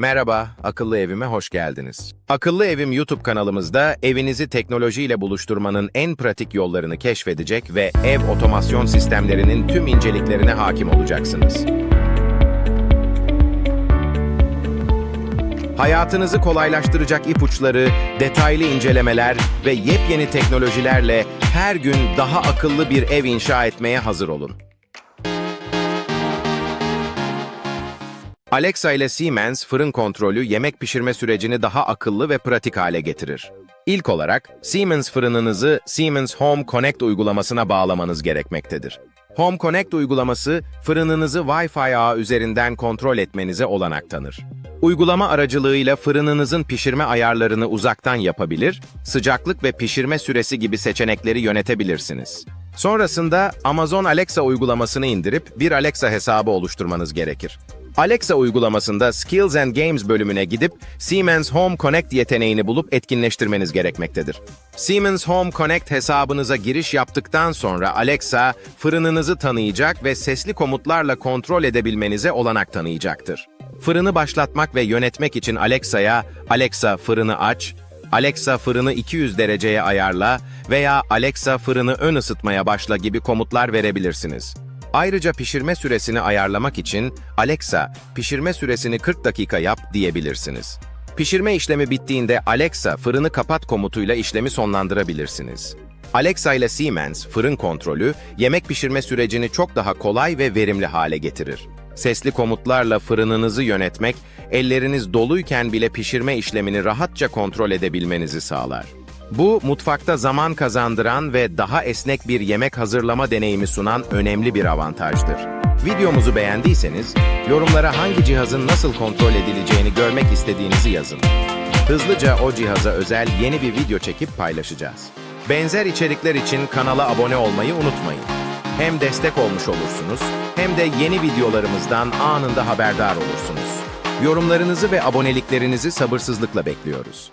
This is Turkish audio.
Merhaba, Akıllı Evime hoş geldiniz. Akıllı Evim YouTube kanalımızda evinizi teknolojiyle buluşturmanın en pratik yollarını keşfedecek ve ev otomasyon sistemlerinin tüm inceliklerine hakim olacaksınız. Hayatınızı kolaylaştıracak ipuçları, detaylı incelemeler ve yepyeni teknolojilerle her gün daha akıllı bir ev inşa etmeye hazır olun. Alexa ile Siemens fırın kontrolü yemek pişirme sürecini daha akıllı ve pratik hale getirir. İlk olarak Siemens fırınınızı Siemens Home Connect uygulamasına bağlamanız gerekmektedir. Home Connect uygulaması fırınınızı Wi-Fi ağı üzerinden kontrol etmenize olanak tanır. Uygulama aracılığıyla fırınınızın pişirme ayarlarını uzaktan yapabilir, sıcaklık ve pişirme süresi gibi seçenekleri yönetebilirsiniz. Sonrasında Amazon Alexa uygulamasını indirip bir Alexa hesabı oluşturmanız gerekir. Alexa uygulamasında Skills and Games bölümüne gidip Siemens Home Connect yeteneğini bulup etkinleştirmeniz gerekmektedir. Siemens Home Connect hesabınıza giriş yaptıktan sonra Alexa fırınınızı tanıyacak ve sesli komutlarla kontrol edebilmenize olanak tanıyacaktır. Fırını başlatmak ve yönetmek için Alexa'ya Alexa fırını aç, Alexa fırını 200 dereceye ayarla veya Alexa fırını ön ısıtmaya başla gibi komutlar verebilirsiniz. Ayrıca pişirme süresini ayarlamak için Alexa, pişirme süresini 40 dakika yap diyebilirsiniz. Pişirme işlemi bittiğinde Alexa, fırını kapat komutuyla işlemi sonlandırabilirsiniz. Alexa ile Siemens fırın kontrolü, yemek pişirme sürecini çok daha kolay ve verimli hale getirir. Sesli komutlarla fırınınızı yönetmek, elleriniz doluyken bile pişirme işlemini rahatça kontrol edebilmenizi sağlar. Bu, mutfakta zaman kazandıran ve daha esnek bir yemek hazırlama deneyimi sunan önemli bir avantajdır. Videomuzu beğendiyseniz, yorumlara hangi cihazın nasıl kontrol edileceğini görmek istediğinizi yazın. Hızlıca o cihaza özel yeni bir video çekip paylaşacağız. Benzer içerikler için kanala abone olmayı unutmayın. Hem destek olmuş olursunuz, hem de yeni videolarımızdan anında haberdar olursunuz. Yorumlarınızı ve aboneliklerinizi sabırsızlıkla bekliyoruz.